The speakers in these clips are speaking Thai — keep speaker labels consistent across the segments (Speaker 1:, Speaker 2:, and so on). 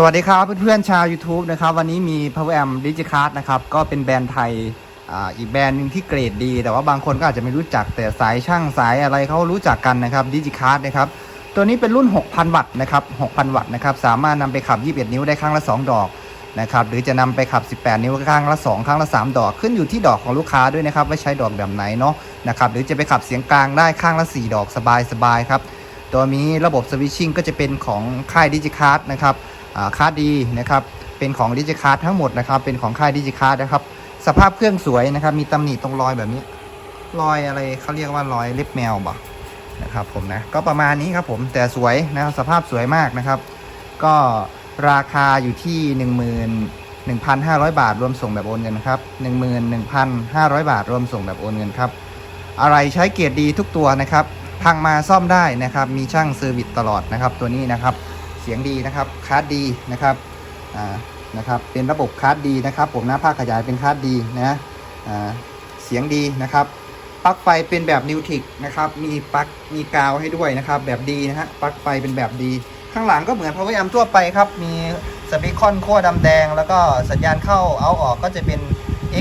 Speaker 1: สวัสดีครับเพื่อนๆชาว YouTube นะครับวันนี้มี Power Amp Digicard นะครับก็เป็นแบรนด์ไทยอ,อีกแบรนด์หนึ่งที่เกรดดี แต่ว่าบางคนก็อาจจะไม่รู้จักแต่สายช่างสายอะไรเขารู้จักกันนะครับ Digicard นะครับตัวนี้เป็นรุ่น 6,000 วัตต์นะครับ 6,000 วัตต์นะครับสามารถนำไปขับ 21 นิ้วได้ครั้งละ 2 ดอกนะครับหรือจะนำไปขับ 18 นิ้วครั้งละ 2 ครั้งละ 3 ดอกขึ้นอยู่ที่ดอกของลูกค้าด้วยนะครับว่าใช้ดอกแบบไหนเนาะนะครับหรือจะไปขับเสียงกลางได้ข้างละ 4 ดอกสบายๆครับตัวนี้ระบบสวิตชิ่งก็จะเป็นของค่ายดิจิคาร์ดนะครับ คาร์ดดีนะครับเป็นของดิจิคาร์ดทั้งหมดนะครับเป็นของค่ายดิจิคาร์ดนะครับสภาพเครื่องสวยนะครับมีตำหนิตรงรอยแบบนี้ รอยอะไรเขาเรียกว่ารอยเล็บแมวบ่นะครับผมนะก็ประมาณนี้ครับผมแต่สวยนะครับสภาพสวยมากนะครับ ก็ราคาอยู่ที่ 1 1,500 บาทรวมส่งแบบโอนเงินนะครับ11,500 บาทรวมส่งแบบโอนเงินครับอะไรใช้เกียรดีทุกตัวนะครับพังมาซ่อมได้นะครับ มีช่างเซอร์วิสตลอดนะครับตัวนี้นะครับ สียงดีนะครับคาร์ดดีนะครับอ่านะครับเป็นระบบคาร์ดดีนะครับผมหน้าภาคขยายเป็นคาร์ดดีนะอ่าเสียงดีนะครับปลั๊กไฟเป็นแบบนิวทิกนะครับมีปลั๊กมีกาวให้ด้วยนะครับแบบดีนะฮะปลั๊กไฟเป็นแบบดี ข้างหลังก็เหมือน power amp ทั่วไปครับมีสปีคอนขั้วดำแดง แล้วก็สัญญาณเข้าเอาออกก็จะเป็น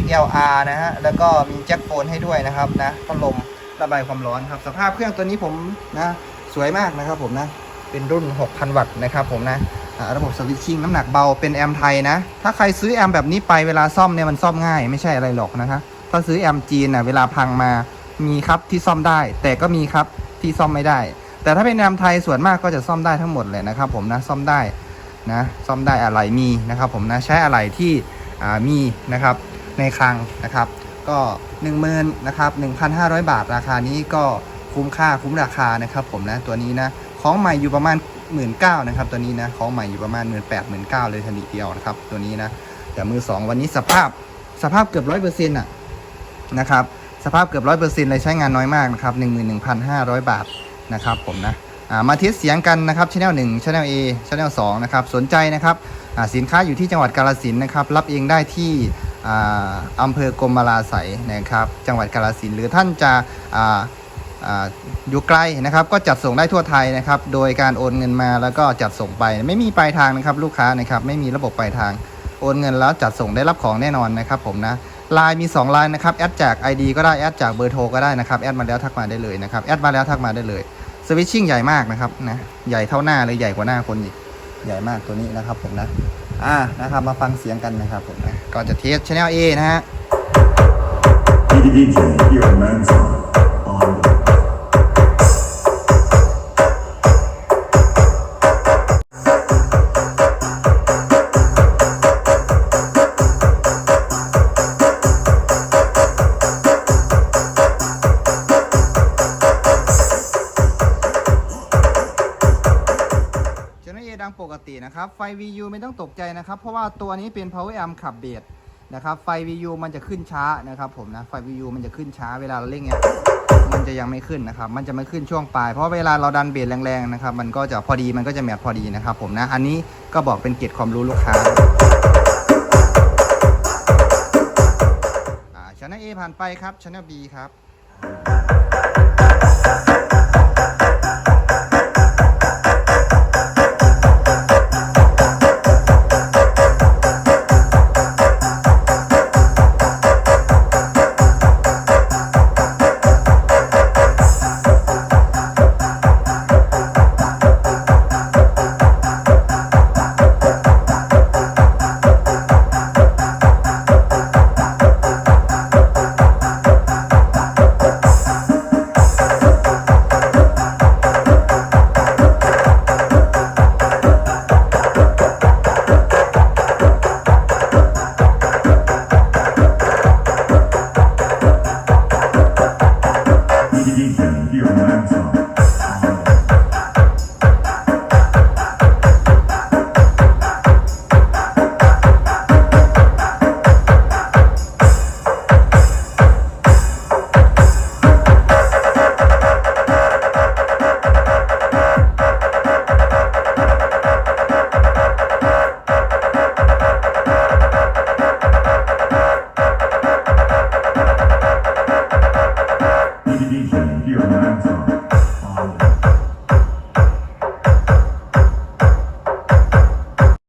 Speaker 1: XLR นะฮะแล้วก็มีแจ็คโฟนให้ด้วยนะครับนะพัดลมระบายความร้อนครับ สภาพเครื่องตัวนี้ผมนะสวยมากนะครับผมนะ เป็นรุ่น 6,000 วัตต์นะครับผมนะระบบสวิตชิ่งน้ำหนักเบาเป็นแอมไทยนะ ถ้าใครซื้อแอมแบบนี้ไปเวลาซ่อมเนี่ยมันซ่อมง่ายไม่ใช่อะไรหรอกนะครับถ้าซื้อแอมจีนน่ะเวลาพังมามีครับที่ซ่อมได้ แต่ก็มีครับที่ซ่อมไม่ได้ แต่ถ้าเป็นแอมไทยส่วนมากก็จะซ่อมได้ทั้งหมดเลยนะครับผมนะซ่อมได้นะซ่อมได้อะไรมีนะครับผมนะใช้อะไรที่มีนะครับในคลังนะครับก็1 0,000นะครับ1,500 บาทราคานี้ก็คุ้มค่าคุ้มราคานะครับผมนะตัวนี้นะ ของใหม่อยู่ประมาณ 1 9ื่นนะครับ ตัวนี้นะของใหม่อยู่ประมาณ 1 8 0 0 0 1 9 0 0เลยทันทีเดียวนะครับ ตัวนี้นะแต่มือ 2 วันนี้สภาพสภาพเกือบร้อยเปอร์เซ็นต์อะนะครับสภาพเกือบร้อยเปอร์เซ็นต์เลยใช้งานน้อยมากนะครับ11,500บาทนะครับผมนะอ่ามาเทสเสียงกันนะครับช anel 1 channel A channel 2นะครับสนใจนะครับสินค้าอยู่ที่จังหวัดกาฬสินนะครับรับเองได้ที่ออำเภอกรมมาลาไสยนะครับจังหวัดกาฬสินหรือท่านจะ อยู่ไกลนะครับก็จัดส่งได้ทั่วไทยนะครับโดยการโอนเงินมาแล้วก็จัดส่งไป ไม่มีปลายทางนะครับลูกค้านะครับไม่มีระบบปลายทาง โอนเงินแล้วจัดส่งได้รับของแน่นอนนะครับผมนะลน์มี2ลน์นะครับแอดจาก ID ก็ได้แอดจากเบอร์โทรก็ได้นะครับแอดมาแล้วทักมาได้เลยนะครับแอดมาแล้วทักมาได้เลยสวิตชิ่งใหญ่มากนะครับนะใหญ่เท่าหน้าเลยใหญ่กว่าหน้าคนอีกใหญ่มากตัวนี้นะครับผมนะอ่านะครับมาฟังเสียงกันนะครับผมนะก่อนจะเทสช anel A นะฮะ ตินะครับ ไฟ VU ไม่ต้องตกใจนะครับ เพราะว่าตัวนี้เป็น power amp ขับเบสนะครับ ไฟ VU มันจะขึ้นช้านะครับผมนะ ไฟ VU มันจะขึ้นช้าเวลาเราเล่นเงี้ยมันจะยังไม่ขึ้นนะครับ มันจะไม่ขึ้นช่วงปลาย เพราะเวลาเราดันเบสแรงๆนะครับ มันก็จะพอดี มันก็จะแมทพอดีนะครับผมนะ อันนี้ก็บอกเป็นเกียรติความรู้ลูกค้าอ่าช anel A ผ่านไปครับช anel B ครับ